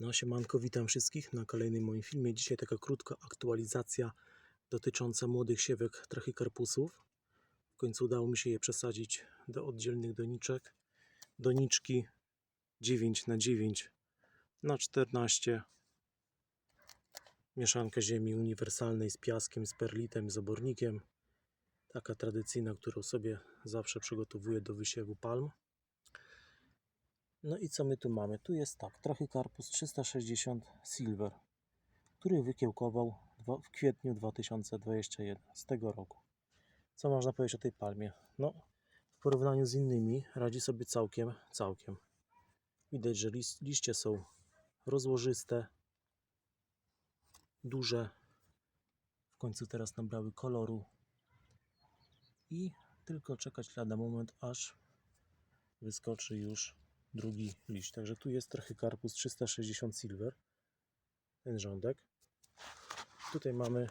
No siemanko, witam wszystkich na kolejnym moim filmie. Dzisiaj taka krótka aktualizacja dotycząca młodych siewek trachykarpusów. W końcu udało mi się je przesadzić do oddzielnych doniczek. Doniczki 9 na 9 na 14 Mieszanka ziemi uniwersalnej z piaskiem, z perlitem, z obornikiem. Taka tradycyjna, którą sobie zawsze przygotowuję do wysiewu palm. No i co my tu mamy? Tu jest tak, Trachycarpus 360 Silver, który wykiełkował w kwietniu 2021 z tego roku. Co można powiedzieć o tej palmie? No, w porównaniu z innymi radzi sobie całkiem, całkiem. Widać, że lis- liście są rozłożyste, duże. W końcu teraz nabrały koloru. I tylko czekać lada moment, aż wyskoczy już drugi liść. Także tu jest trochę karpus 360 silver, ten rządek. Tutaj mamy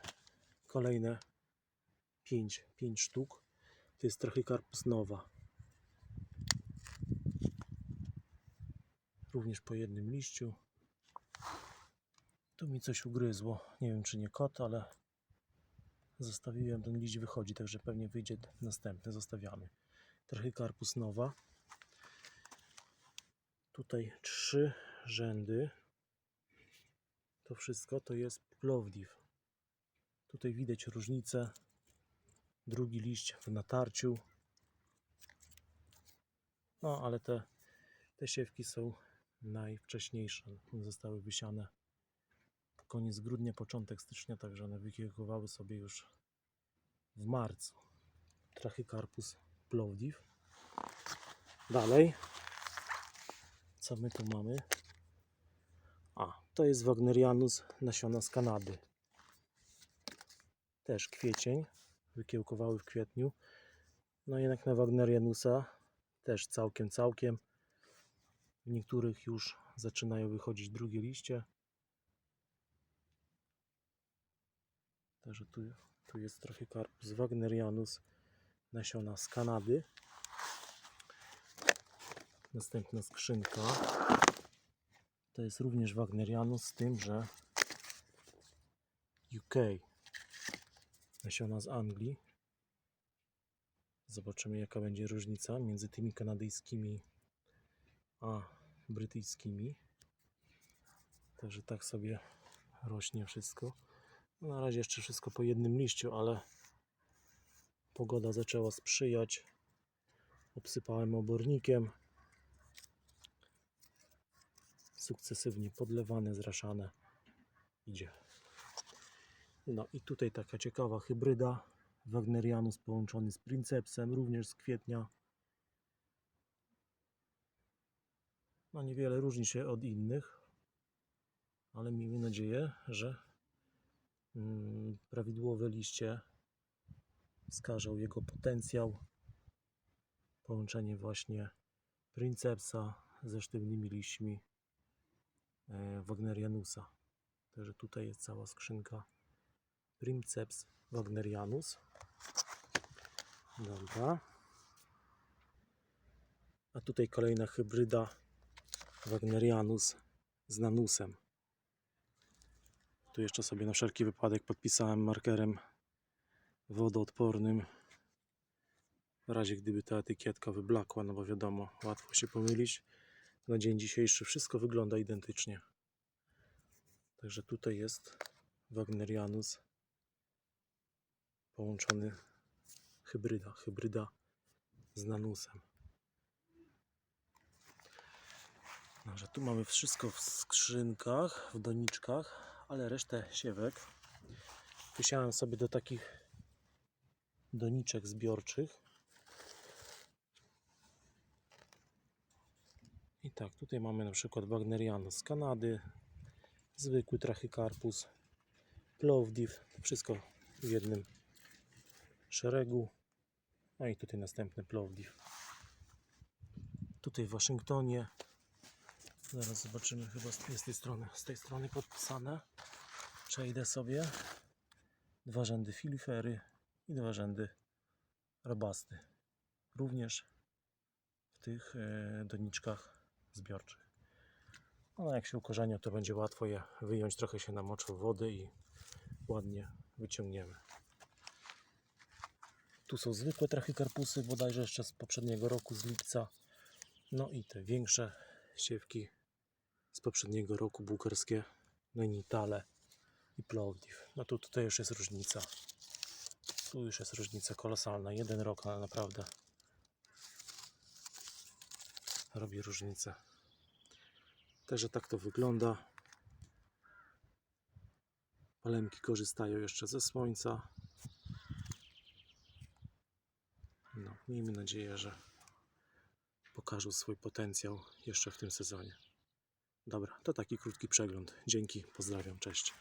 kolejne 5, 5 sztuk. To jest trochę karpus nowa. Również po jednym liściu. Tu mi coś ugryzło. Nie wiem czy nie kot, ale zostawiłem ten liść wychodzi, także pewnie wyjdzie następny. Zostawiamy. Trochę karpus nowa. Tutaj trzy rzędy. To wszystko to jest Plovdiv. Tutaj widać różnicę. Drugi liść w natarciu. No, ale te, te siewki są najwcześniejsze. Zostały wysiane koniec grudnia, początek stycznia, także one wykiełkowały sobie już w marcu. Trachycarpus Plovdiv. Dalej. Co my tu mamy? A, to jest Wagnerianus nasiona z Kanady. Też kwiecień. Wykiełkowały w kwietniu. No jednak na Wagnerianusa też całkiem, całkiem. W niektórych już zaczynają wychodzić drugie liście. Także tu, tu jest trochę karpus Wagnerianus nasiona z Kanady. Następna skrzynka. To jest również Wagnerianus z tym, że UK. Nasiona z Anglii. Zobaczymy jaka będzie różnica między tymi kanadyjskimi a brytyjskimi. Także tak sobie rośnie wszystko. Na razie jeszcze wszystko po jednym liściu, ale pogoda zaczęła sprzyjać. Obsypałem obornikiem. Sukcesywnie podlewane, zraszane. Idzie. No i tutaj taka ciekawa hybryda. Wagnerianus połączony z Princepsem, również z kwietnia. No niewiele różni się od innych, ale miejmy nadzieję, że mm, prawidłowe liście wskażą jego potencjał. Połączenie właśnie Princepsa ze sztywnymi liśćmi Wagnerianusa. Także tutaj jest cała skrzynka Princeps Wagnerianus. Dobra. A tutaj kolejna hybryda Wagnerianus z Nanusem. Tu jeszcze sobie na wszelki wypadek podpisałem markerem wodoodpornym. W razie gdyby ta etykietka wyblakła, no bo wiadomo, łatwo się pomylić. Na dzień dzisiejszy wszystko wygląda identycznie. Także tutaj jest Wagnerianus połączony hybryda, hybryda z Nanusem. Także tu mamy wszystko w skrzynkach, w doniczkach, ale resztę siewek wysiałem sobie do takich doniczek zbiorczych. Tak, tutaj mamy na przykład Wagnerianus z Kanady, zwykły Trachycarpus, Plovdiv, wszystko w jednym szeregu. No i tutaj następny Plovdiv. Tutaj w Waszyngtonie Zaraz zobaczymy, chyba z z tej strony, z tej strony podpisane. Przejdę sobie. Dwa rzędy filifery i dwa rzędy robasty. Również w tych e, doniczkach zbiorczych. No jak się ukorzenią, to będzie łatwo je wyjąć, trochę się namoczą wody i ładnie wyciągniemy. Tu są zwykłe trachykarpusy, bodajże jeszcze z poprzedniego roku, z lipca. No i te większe siewki z poprzedniego roku, bułgarskie Nenitale i Plovdiv. No to tutaj już jest różnica. Tu już jest różnica kolosalna. Jeden rok, ale naprawdę robi różnicę. Także tak to wygląda. Palemki korzystają jeszcze ze słońca. No, miejmy nadzieję, że pokażą swój potencjał jeszcze w tym sezonie. Dobra, to taki krótki przegląd. Dzięki, pozdrawiam, cześć.